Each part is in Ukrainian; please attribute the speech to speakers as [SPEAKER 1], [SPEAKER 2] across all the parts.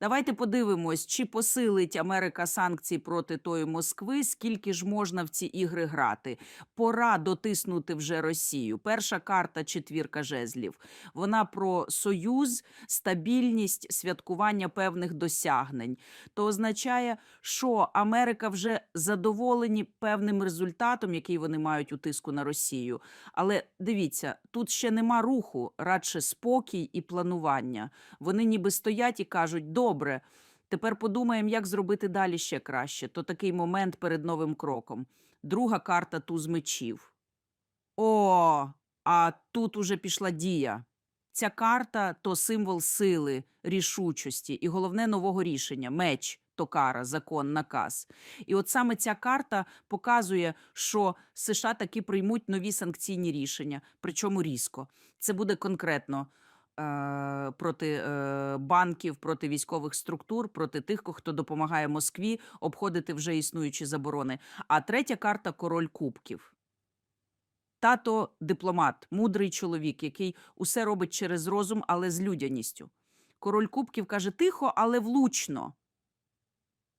[SPEAKER 1] Давайте подивимось, чи посилить Америка санкції проти тої Москви, скільки ж можна в ці ігри грати. Пора дотиснути вже Росію. Перша карта четвірка жезлів. Вона про союз, стабільність, святкування певних досягнень. То означає, що Америка вже задоволені певним результатом, який вони мають у тиску на Росію. Але дивіться, тут ще нема руху, радше спокій і планування. Вони ніби стоять і кажуть: добре. Тепер подумаємо, як зробити далі ще краще. То такий момент перед новим кроком. Друга карта туз мечів. О, а тут уже пішла дія. Ця карта то символ сили, рішучості і головне нового рішення меч. То кара, закон, наказ. І от саме ця карта показує, що США таки приймуть нові санкційні рішення, причому різко. Це буде конкретно проти е, банків, проти військових структур, проти тих, хто допомагає Москві обходити вже існуючі заборони. А третя карта король кубків. Тато дипломат, мудрий чоловік, який усе робить через розум, але з людяністю. Король кубків каже тихо, але влучно.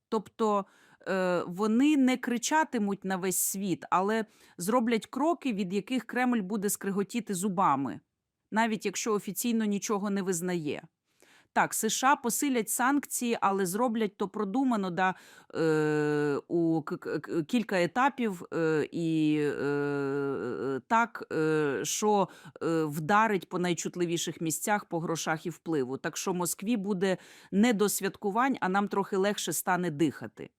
[SPEAKER 1] Тобто е, вони не кричатимуть на весь світ, але зроблять кроки, від яких Кремль буде скриготіти зубами, навіть якщо офіційно нічого не визнає. Так, США посилять санкції, але зроблять то продумано да, е, у кілька етапів е, і е, так, е, що е, вдарить по найчутливіших місцях по грошах і впливу. Так що Москві буде не до святкувань, а нам трохи легше стане дихати.